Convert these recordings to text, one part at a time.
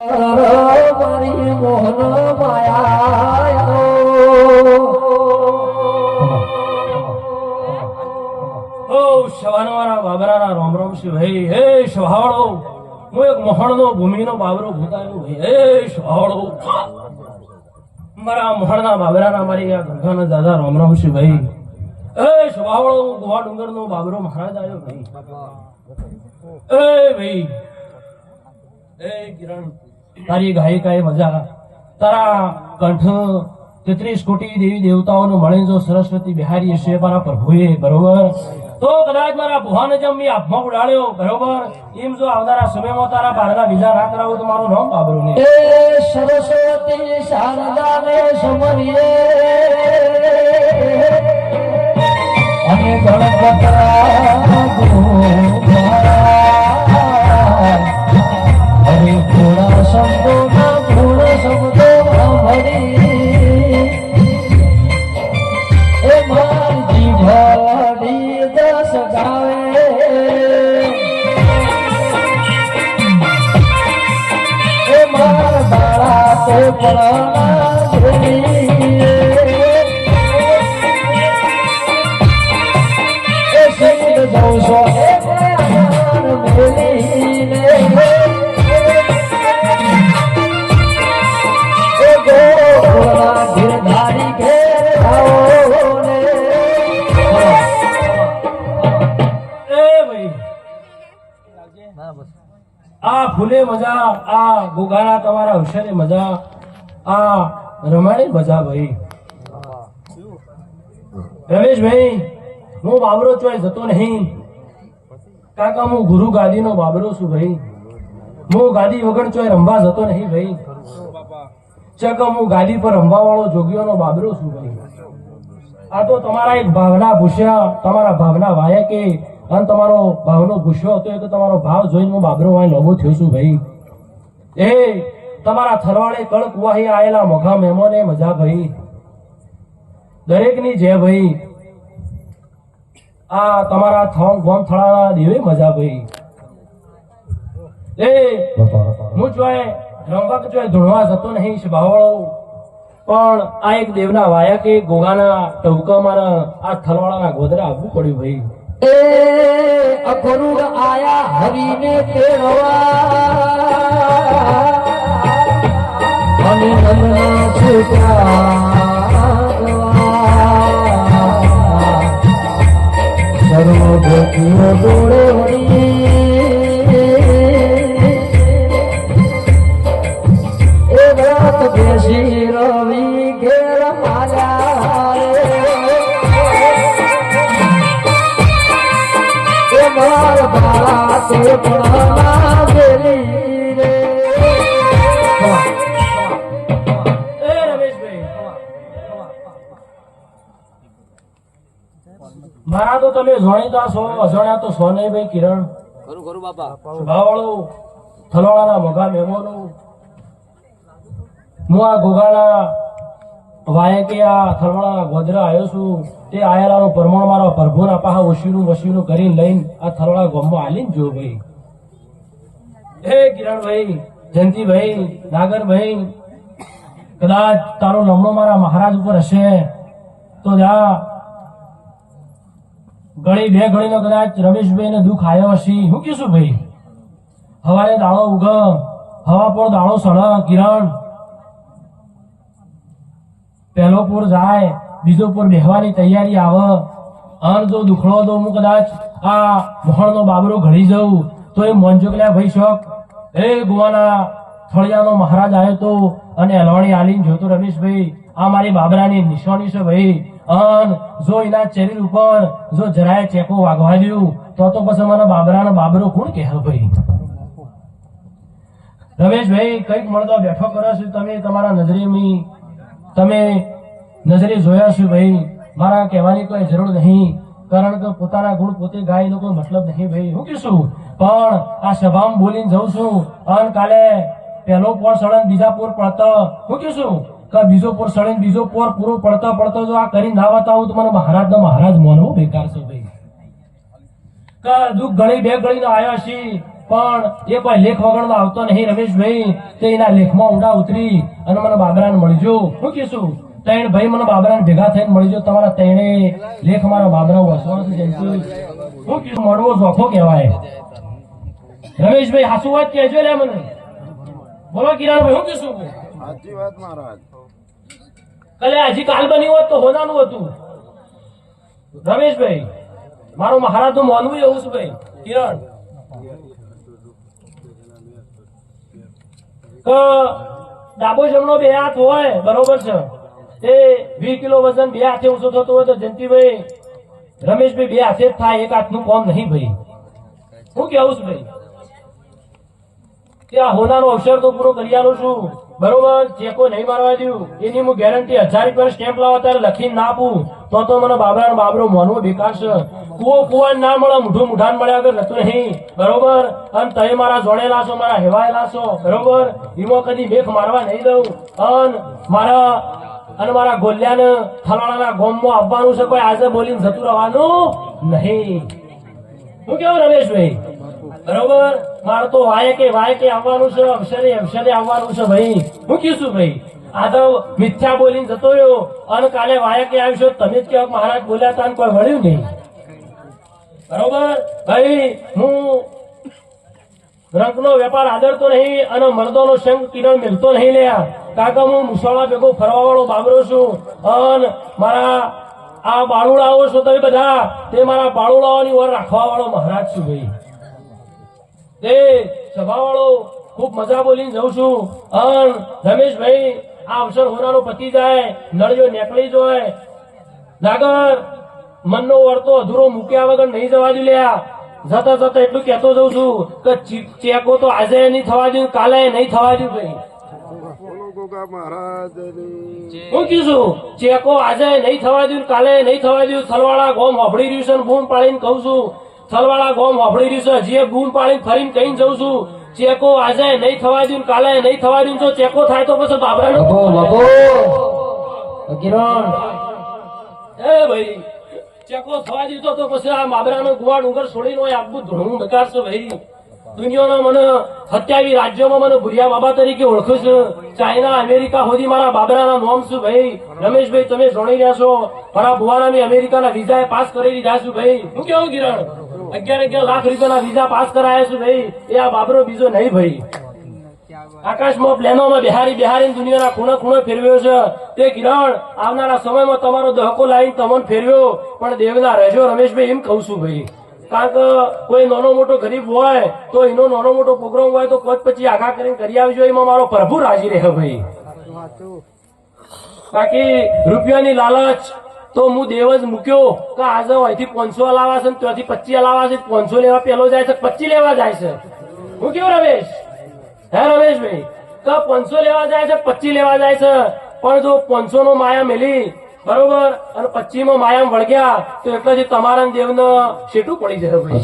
મારી મોહન માયા ઓ શવાનવાળા બાબરાના રોમ રોમ શિવ હે હે શવાળો, હું એક મોહણનો ભૂમિનો બાબરો ભૂતાયો ભાઈ, હે શવાળો. મારા મોહણના બાબરાના મારી આ ગંગાના દાદા રોમ રોમ શિવ ભાઈ, હે શવાળો, હું ગોવા ડુંગરનો બાબરો મહારાજ આવ્યો ભાઈ. એ ભાઈ. એ કિરણ તારી ગાયિકાએ મજા તારા કંઠ તેત્રીસ કોટી દેવી દેવતાઓનું મળે જો સરસ્વતી બિહારી હશે મારા પ્રભુએ બરોબર? તો કદાચ મારા ભુવાને જેમ મેં હાથમાં ઉડાડ્યો, બરોબર? એમ જો આવનારા સમયમાં તારા બારના બીજા ના કરાવું તો મારું નામ બાબરું ને. એ સરસ્વતી શારદાને સમરીએ. અને ગણપતરા ગોપાલ. અરે શબ્દોના ગુણ શબ્દો સાંભળી એ મારી જીભડી દસ ગાવે એ મારા બાળા તો પળાના આ મજા, આ ગુગાના તમારા અવસરે મજા, આ રમાણી મજા ભાઈ. રમેશભાઈ, હું બાબરો ચોય જતો નહીં. કાકા, હું ગુરુ ગાદીનો બાબરો છું ભાઈ. હું ગાદી વગર ચોય રમવા જતો નહીં ભાઈ. ચક, હું ગાદી પર રમવા વાળો જોગીઓનો બાબરો છું ભાઈ. આ તો તમારા એક ભાવના ભૂસ્યા તમારા ભાવના વાયકે અને તમારો ભાવનો ગુસ્સો હતો એ તો તમારો ભાવ જોઈને હું બાબરો વાય નવો થયો છું ભાઈ. એ, તમારા થરવાડે કળ કુવાહી આયેલા મોઘા મહેમાને મજા ભાઈ. દરેકની જે ભાઈ. આ તમારા થોંગ ગોમ થળાના દેવે મજા ભાઈ. એ, હું જોય રંગક જોય ધૂણવા જતો નહીં ભાવળો પણ આ એક દેવના વાયકે ગોગાના ટવકા મારા આ થલવાળાના ગોદરા આવવું પડ્યું ભાઈ. એ અખરુડ આયા હરીને તેડવા. અને નમના છૂટા સર્વ ગોપીઓ દોડે મારા તો જાણીતા છો અજાણ્યા તો સો નહીં ભાઈ કિરણ. ખરું ખરું બાપા. ભાવાળો થલવાળાના મોઘા મહેમાનો હું આ ગોગાના વાયકે આ થલવાળાના ગોદરા આવ્યો છું તે આયેલાનો પરમણ મારા પ્રભુના પાહા ઓશીનું વશીનું કરીને લઈને આ થલવાળા ગોમમાં આલીને જો ભાઈ. હે કિરણભાઈ જયંતિભાઈ નાગરભાઈ કદાચ તારો નમણો મારા મહારાજ ઉપર હશે તો જા. ગળી બે ગળીનો કદાચ રમેશભાઈને દુઃખ આવ્યો હશે. હું કીશું ભાઈ, હવારે દાળો ઉગમ, હવા પર દાળો સળ કિરણ. પહેલો પૂર જાય, બીજો પૂર બેહવાની તૈયારી આવે. અન જો દુખડો તો હું કદાચ આ મોહણનો બાબરો ઘડી જાઉં. તો એ મોંજો કે ભાઈ શક, એ ગુવાના થળિયાનો મહારાજ આવ્યો તો અને હલવાણી આલીને જોતો રમેશભાઈ, આ મારી બાબરાની નિશાની છે ભાઈ. અન, જો એના ચેરી ઉપર, જો જરાય ચેકો વાગવા દઉં તો તો પછી મને બાબરાનો બાબરો કોણ કે ભાઈ? રમેશભાઈ, કંઈક મળતો બેઠો કરો છો તમે, તમારા નજરેમી, તમે નજરે જોયા છો ભાઈ? મારા કહેવાની કોઈ જરૂર નહીં, કારણ કે પોતાના ગુણ પોતે ગાય નો કોઈ મતલબ નહીં ભાઈ, હું કીશું પણ આ સભામાં બોલીને જઉં છું, અન કાલે પહેલો પોર સળંગ બીજા પોર પડતો, હું કીશું કે બીજો પોર સળંગ બીજો પોર પૂરો પડતા પડતો જો આ કરી ના બતાવું તો મને મહારાજ નો મહારાજ મોનવું બેકાર છે ભાઈ. દુઃખ ગળી બે ગળી નો આવ્યો છે, પણ એ કોઈ લેખ વગરનો આવતો નહીં રમેશભાઈ. તે એના લેખમાં ઊંડા ઉતરી અને મને બાબરાને મળજો. હું કહેશું, ત્રણ ભાઈ મને બાબરાને ભેગા થઈને મળજો, તમારા ત્રણે લેખ મારા બાબરા વસવાથી જઈશું. હું કીધું મળવો જોખો કહેવાય. રમેશભાઈ, હાસુ વાત કહેજો લે મને. બોલો કિરણભાઈ, હું કહીશું? સાચી વાત મહારાજ. કલે હજી કાલ બની હોત તો હોનાનું હતું. રમેશભાઈ, મારો મહારાજનું માનવું એવું છે ભાઈ. કિરણ. ડાબો જમણો બે હાથ હોય, બરોબર છે. એ વીસ કિલો વજન બે હાથે ઓછો થતો હોય તો જયંતિભાઈ, રમેશભાઈ બે હાથે જ થાય, એક હાથનું કોમ નહીં ભાઈ. હું કેવું છું ભાઈ? ત્યાં હોનાનો અવસર તો પૂરો કરી આવું છું. બરોબર ચેકો નહીં મારવા દઉં એની હું ગેરંટી હજાર રૂપિયા સ્ટેમ્પ લાવો ત્યારે લખીને ના આપું. તો તો મને બાબરા બાબરો માનવો વિકાસ. કુવો કુવા ના મળે, મૂઢું મૂઠાન મળ્યા વગર નતું નહીં. બરોબર? અને તમે મારા જોડેલા છો મારા હેવાયેલા છો બરોબર? એમાં કદી મેઘ મારવા નહીં દઉં. અન મારા, અને મારા ગોલ્યાને થલાણાના ગોમમાં આવવાનું છે, કોઈ આજે બોલીને જતું રહેવાનું નહીં. હું કેવું રમેશભાઈ? બરોબર? મારે તો વાય કે વાય કે આવવાનું છે અક્ષરે અક્ષરે આવવાનું છે ભાઈ. હું કીધું ભાઈ? આ તો મિથ્યા બોલીને જતો રહ્યો. અને કાલે વાય કે આવશો તમે જ કે મહારાજ બોલ્યા હતા કોઈ વળ્યું નહીં. બરોબર? ભાઈ, હું રંગનો વેપાર આદરતો નહીં અને મર્દોનો સંગ કિરણ મેળતો નહીં લ્યા. કાકા, હું મુસાળા ભેગો ફરવા વાળો બાબરો છું. અને મારા આ બાળુડાઓ છો તમે બધા, તે મારા બાળુડાઓની ઓર રાખવા વાળો મહારાજ છું ભાઈ. તે સભાવાળો ખૂબ મજા બોલીને જઉં છું. અન રમેશભાઈ આ અવસર હોનાનો પતી જાય નળિયો નેકળી જોય. નાગર મનનો વર્તો અધૂરો મૂક્યા વગર નહીં જવા દઉં લ્યા. જતા જતા એટલું કહેતો જઉં છું કે ચેકો તો આજે નહીં થવા દઉં કાલે નહીં થવા દઉં ભાઈ. હું કીધું ચેકો આજે નહીં થવા દઉં કાલે નહીં થવા દઉં થલવાળા ગોમ હોભળી રહ્યું છે બૂમ પાડીને કહું છું થલવાળા ગોમ હોભળી રહ્યું છે. જે બૂમ પાડીને ફરીને કહીને જઉં છું ચેકો આજે નહીં થવા દઉં કાલે નહીં થવા દઉં છો ચેકો થાય તો પછી બાપુ કિરણ. એ ભાઈ ચેકો થવા દીધો તો પછી આ બાબરાનો ગુવા ડુંગર છોડીને હોય આખું ધૂણું બેકાર ભાઈ. દુનિયાના મને સત્યાવી રાજ્યોમાં મને ભુરિયા બાબા તરીકે ઓળખું છું. ચાઇના અમેરિકા સુધી મારા બાબરાના નોમ છું ભાઈ. રમેશભાઈ તમે જોણી રહ્યા છો. મારા બુવાના મેં અમેરિકાના વિઝા પાસ કરી દીધા છું ભાઈ. હું કેવું કિરણ? અગિયાર અગિયાર લાખ રૂપિયાના વિઝા પાસ કરાયા છું ભાઈ. એ આ બાબરો બીજો નહીં ભાઈ. આકાશમાં પ્લેનોમાં બિહારી બિહારી દુનિયાના ખૂણે ખૂણે ફેરવ્યો છે. તે કિરણ, આવનારા સમયમાં તમારો દહકો લાવીને તમને ફેરવ્યો. પણ દેવના રહેજો રમેશભાઈ, એમ કહું છું ભાઈ. કારણ કે કોઈ નાનો મોટો ગરીબ હોય, તો એનો નાનો મોટો પ્રોગ્રામ હોય, તો કોચ પછી આગા કરીને કરી આવજો. એમાં મારો પ્રભુ રાજી રહે ભાઈ. બાકી રૂપિયાની લાલચ તો હું દેવ જ મૂક્યો કે આજે અહીંથી પાંચસો લાવા છે ત્યાંથી પચીસ લાવા છે પાંચસો લેવા પેલો જાય છે પચીસ લેવા જાય છે? હું કેવું રમેશ? હે રમેશભાઈ તો પાંચસો લેવા જાય છે પચીસ લેવા જાય છે? પણ જો પાંચસો નો માયા મેલી બરોબર? અને પચીસમાં માયા વળગ્યા તો એટલે તમારા દેવને શેટું પડી જાય ભાઈ.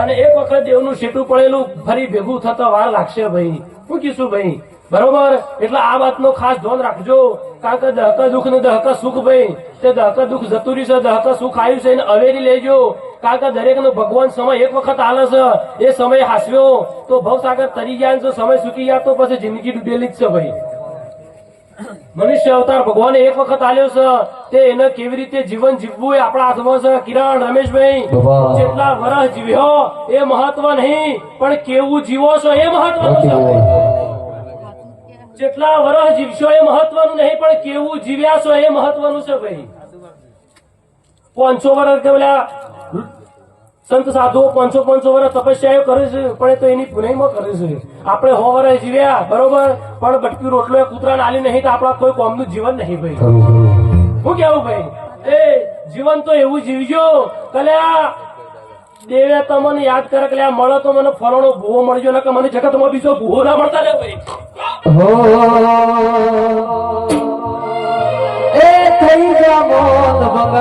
અને એક વખત દેવનું શેટું પડેલું ફરી ભેગું થતા વાર લાગશે ભાઈ. હું કીશું ભાઈ બરોબર? એટલે આ વાતનો ખાસ ધ્યાન રાખજો. કારણ કે દહક દુઃખ ને દહક સુખ ભાઈ. તે દહક દુઃખ જતું રહ્યું છે દહક સુખ આવ્યું છે એને અવેરી લેજો. કારણ કે દરેક નો ભગવાન સમય એક વખત આલે છે એ સમય હાસ્યો. તો ભવસાગર તરી ગયા સમય સુકી ગયા તો પછી જિંદગી ડૂબેલી જ છે ભાઈ. મનુષ્ય અવતાર ભગવાને એક વખત આલ્યો છે. તે એને કેવી રીતે જીવન જીવવું એ આપણા હાથમાં છે. કિરણ રમેશભાઈ. જેટલા વર્ષ જીવ્યો એ મહત્વ નહીં પણ કેવું જીવો છો એ મહત્વનું સાચી છે. જેટલા વર્ષ જીવશો એ મહત્વનું નહીં, પણ કેવું જીવ્યા છો એ મહત્વનું છે ભાઈ. પાંચસો વર્ષ પેલા સંત સાધુઓ પાંચસો પાંચસો વર્ષ તપસ્યાઓ કરે છે, પણ એ તો એની પુનઈમાં કરે છે. આપણે સો વર્ષ જીવ્યા, બરોબર, પણ બટકી રોટલો એ કૂતરાને આલી નહીં, તો આપણા કોઈ કોમનું જીવન નહીં ભાઈ. હું કેવું ભાઈ? એ જીવન તો એવું જીવજો કલ્યા દેવે તમને યાદ કરે કે મળે તો મને ફળોનો ભૂવો મળજો ને કે મને જગતમાં બીજો ભૂવો ના મળતા લે ભાઈ. હો એ થઈ ગયા મોત પડે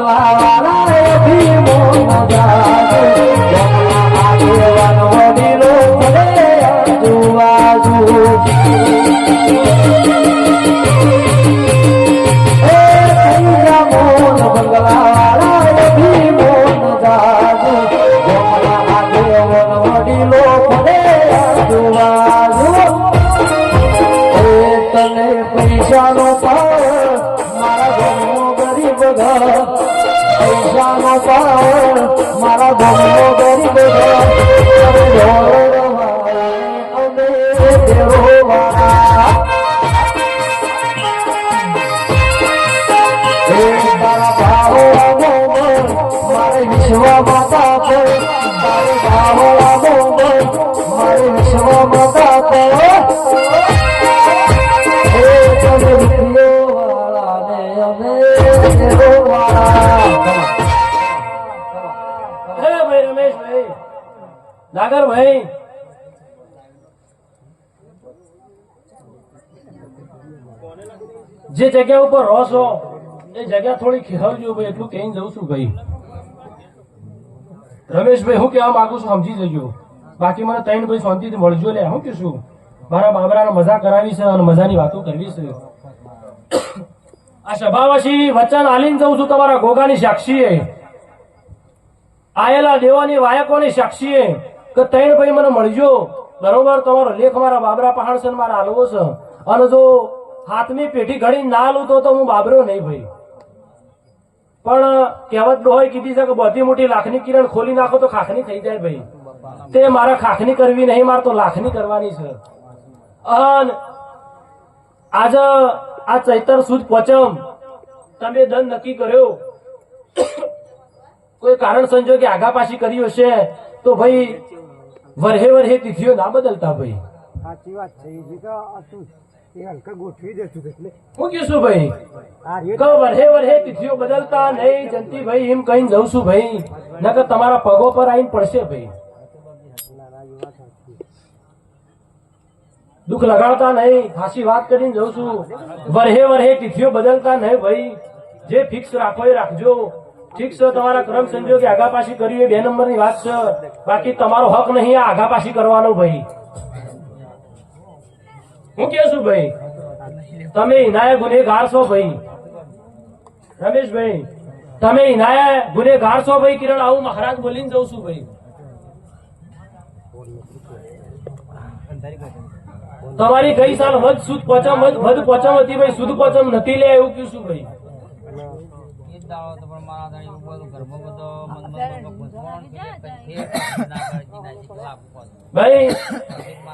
આજુબાજુ. એ ભી મોત જાગે. પૈસાનો પાવર, મારા ધર્મો ગરીબ મારા ગામનો ગરીબ ઘર. તમે ઢોળવાળાને અમે દેવવાળા હે તારા ભાવળા મોમર મારે વિશ્વ નાગરભાઈ જે જગ્યા ઉપર રહો છો એ જગ્યા થોડી ખેહવજો ભાઈ એટલું કહીને જઉં છું ભાઈ. રમેશભાઈ, હું કહેવા માંગુ છું, સમજી જજો. બાકી મને ત્રણ ભાઈ શાંતિથી મળજો લે, હું કહેશું. મારા બાબરાને મજા કરાવી છે અને મજાની વાતો કરવી છે. આ સભાવાસી વચન આલીને જઉં છું તમારા ગોગાની સાક્ષીએ. આયેલા દેવાની વાયકોની સાક્ષીએ. કે ત્રણ ભાઈ મને મળજો. બરોબર, તમારો લેખ મારા બાબરા પહાણ છે મારા હાલવો છે. અને જો હાથમી પેઢી ઘડી ના હાલું તો તો હું બાબરો નહીં ભાઈ. પણ કહેવત ડોહોય કીધી છે કે બધી મોટી લાખની કિરણ ખોલી નાખો તો ખાખની થઈ જાય ભાઈ. તે મારા ખાખની કરવી નહીં, મારે તો લાખની કરવાની છે. અને આજે આ ચૈતર સુદ પચમ તમે દંડ નક્કી કર્યો. કોઈ કારણ સંજોગે આગા પાછી કરી હશે તો ભાઈ વરહે વરહે તિથિઓ ના બદલતા ભાઈ. સાચી વાત છે એ તો એ હલકા ગોઠવી દેતું એટલે. હું કહીશું ભાઈ? કહો વરહે વરહે તિથિઓ બદલતા નહીં જંતી ભાઈ એમ કહીને જઉં છું ભાઈ. નકર તમારા પગો પર આવીને પડશે ભાઈ. દુઃખ લગાડતા નહીં ખાસી વાત કરીને જઉં છું. વરહે વરહે તિથિઓ બદલતા નહીં ભાઈ. જે ફિક્સ રાખો એ રાખજો. ઠીક છે, તમારા ક્રમ સંજોગે આઘાપાસી કરી એ બે નંબરની વાત છે. બાકી તમારો હક નહીં આ આગા કરવાનો ભાઈ. હું કે છું ભાઈ, તમે ઇનાય ગુનેગાર છો ભાઈ. રમેશભાઈ, તમે ઇનાય ગુનેગાર છો ભાઈ, કિરણ, આવું મહારાજ બોલીને જઉં છું ભાઈ. તમારી ગઈ સાલ વધ સુદ પચમ વધ પચમ હતી ભાઈ, સુદ પચમ નથી લે એવું કીધું ભાઈ. મારા બધો. ભાઈ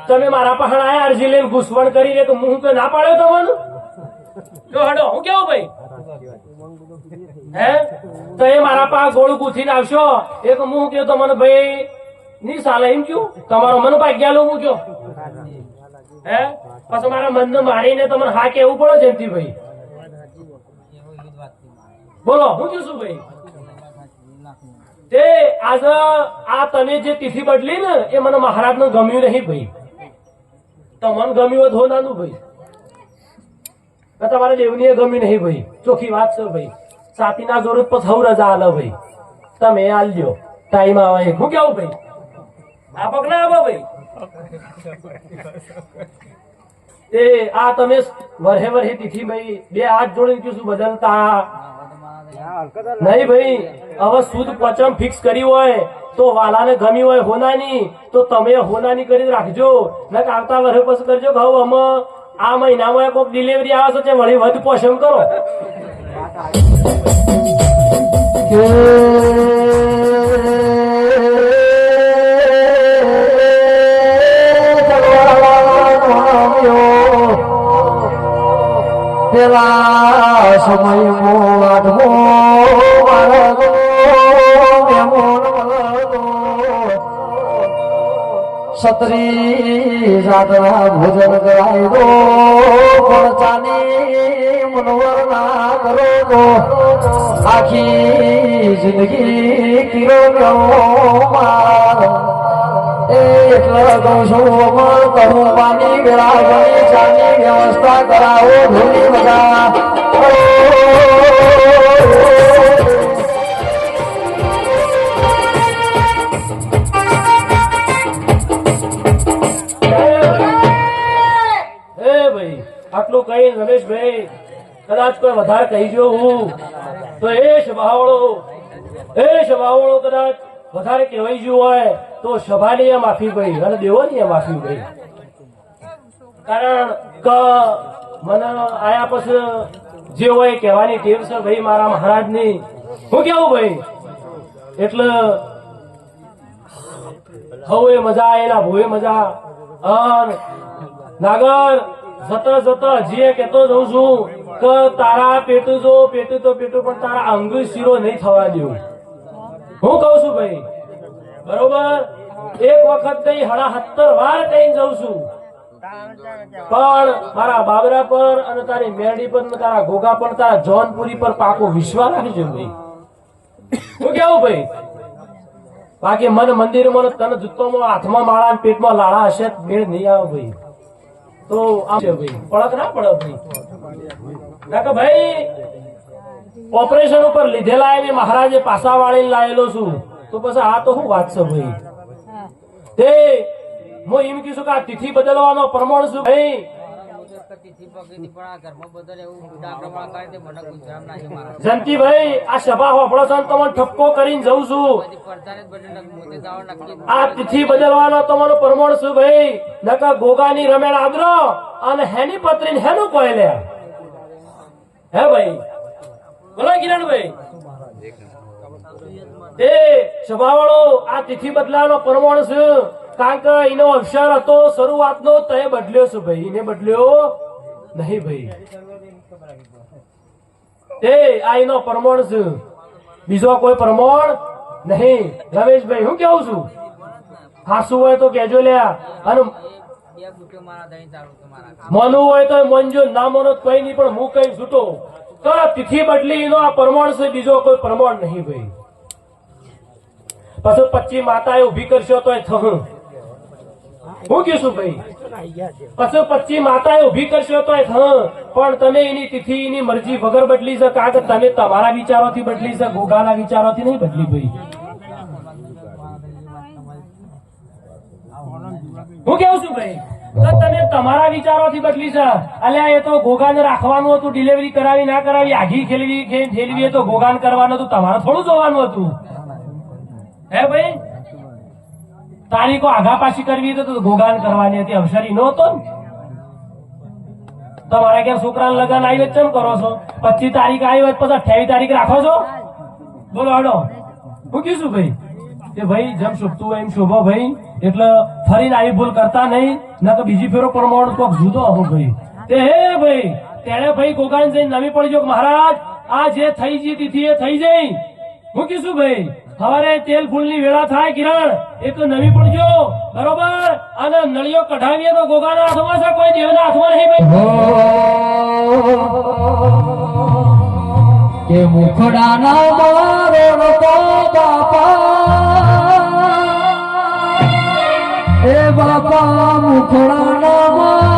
તમે મારા પહાડ આયા અરજી લઈને ઘૂસવણ કરીને તો હું તો ના પાડ્યો તમને? જો હડો હું કેવું ભાઈ? હે? તો એ મારા પા ગોળું ગુથીને આવશો. એક હું કયો તમને ભાઈ ની સાલે એમ કયું? તમારો મન ભાગ્યાલો હું કયો? હે? પછી મારા મનને મારીને તમને હા કેવું પડે જયંતિ ભાઈ એવો એ જ વાત છે મારી. બોલો, હું છું ભાઈ? તે આજે આ તને જે તિથિ બદલી ને, એ મને મહારાજ ને ગમ્યું નહીં ભાઈ. તમને ગમ્યું હોય તો નાનું ભાઈ. તમારે દેવની ગમ્યું નહીં ભાઈ. ચોખ્ખી વાત છે ભાઈ. સાતીના જરૂર ઉપર સૌ રજા આલે ભાઈ. તમે આલજો ટાઈમ આવે હું કેવું ભાઈ? આ પગલા આવો ભાઈ. તે આ તમે વરહે વરહે તિથિ ભાઈ, બે હાથ જોડીને કીધું બદલતા નહીં ભાઈ હવે સુદ પચમ ફિક્સ કરી હોય તો વાલાને ગમી હોય હોનાની તો તમે હોનાની કરી રાખજો. ને આવતા વર્ષે પછી કરજો ભાવ અમે આ મહિનામાં કોઈક ડિલિવરી આવે છે વળી વધુ પોષણ કરો. પેલા સમય મેમોન મલગો સત્રી જાતના ભોજન કરાય દો પણ ચાલી મનવર કરો દો આખી જિંદગી કિરો માર એટલે કહું છું કહું વ્યવસ્થા કરાવો ધૂની બધા આટલું કઈ રમેશભાઈ, કદાચ કોઈ વધારે કહી જો હું. તો એ સભાવાળો એ સભાવળો કદાચ વધારે કહેવાય ગયું હોય તો સભાની માફી ભાઈ અને દેવોની માફી ભાઈ કારણ કે મને આયા પછી જે હોય કહેવાની ટેવ છે, ભાઈ, મારા મહારાજની હું કેવું ભાઈ? એટલે હવે મજા એના ભોએ મજા. અન નાગર, જતા જતા હજી એ કહેતો જઉં છું કે તારા પેટું જો, પેટું તો પેટું, પણ તારા અંગ શીરો નહીં થવા દેવું હું કઉ છું ભાઈ, બરોબર? એક વખત નહીં, હડા સત્તર વાર કઈ જઉં છું. પણ મારા બાબરા પર અને તારી મેરડી પર તારા ઘોઘા પર તારા જોનપુરી પર પાકો વિશ્વાસ રાખજો ભાઈ. હું કેવું ભાઈ? બાકી મન મંદિરમાં તને જૂતોમાં હાથમાં માળા અને પેટમાં લાળા હશે મેળ નહીં આવે ભાઈ. તો આમ ભાઈ. પડક ના પડે ભાઈ. ભાઈ ઓપરેશન ઉપર લીધેલા એને મહારાજે પાસા વાળી લાયેલો છું. તો પછી આ તો હું વાત છે ભાઈ? તે હું એમ કીધું કે આ તિથિ બદલવાનો પ્રમાણ શું ભાઈ સભા હોપળો છે તમને કરીને જઉં છું. આ તિથિ બદલવાનો તમારો પરમણ શું ભાઈ? નકા ગોગાની રમેણ આદરો અને હેની પત્રીને હેનું કોઈ લે હે ભાઈ? બોલો કિરણભાઈ એ સભાવાળો આ તિથિ બદલાવાનો પરમાણુ છે. કારણ કે એનો અવસર હતો શરૂઆતનો તે બદલ્યો છે ભાઈ. એને બદલ્યો નહીં ભાઈ. તે આ એનો પરમાણુ છે. બીજો કોઈ પ્રમાણ નહીં. રમેશભાઈ હું કેવું છું? હાસુ હોય તો કેજો લ્યા. અને તો માનવું હોય તો મનજો. ના મનો કઈ નહીં પણ હું કઈ છૂટો. તો તિથિ બદલી એનો આ પ્રમાણ છે, બીજો કોઈ પ્રમાણ નહીં ભાઈ પછી પચ્ચી માતાએ ઊભી કરશો તો થહ. હું કહીશું ભાઈ, પછી પચ્ચી માતાએ ઊભી કરશો તો થહ. પણ તમે એની તિથિ, એની મરજી વગર બદલી છે કારણ કે તમે તમારા વિચારોથી બદલી છે ગોગાના વિચારોથી નહીં બદલી ભાઈ. હું કેવું છું ભાઈ તો તમે તમારા વિચારોથી બદલી છે અલ્યા એ તો ગોગાને રાખવાનું હતું ડિલિવરી કરાવી, ના કરાવી, આઘી ખેલવી ખેલવી તો ગોગાન કરવાનું હતું. તમારે થોડું જોવાનું હતું. હે ભાઈ? તારીખો આઘા કરવી તો ગોગાન કરવાની હતી, અવસરી નહોતો તમારા ઘેર છોકરા લગ્ન આવી ચમ કરો છો? પચીસ તારીખ આવી પછી અઠ્યાવીસ તારીખ રાખો છો? બોલો હડો. હું કીશું ભાઈ? કે ભાઈ, જેમ શોભતું હોય એમ શોભો ભાઈ. એટલે ફરીને આવી ભૂલ કરતા નહીં. ના તો બીજી ફેરો પરમાણુ કોક જુદો હું ભાઈ. તે હે ભાઈ, તેણે ભાઈ ગોગાન જઈને નમી પડી જો મહારાજ, આ જે થઈ ગઈ તિથિ એ થઈ જઈ. હું કીશું ભાઈ, હવારે તેલ ફૂલની વેળા થાય કિરણ, એ તો નવી પડજો. બરોબર? અને નળીઓ કઢાવીએ તો ગોગાના હાથમાં છે, કોઈ દેવના હાથમાં નહીં ભાઈ. કે મુખડાના મારો બાપા એ બાપા મુખડાના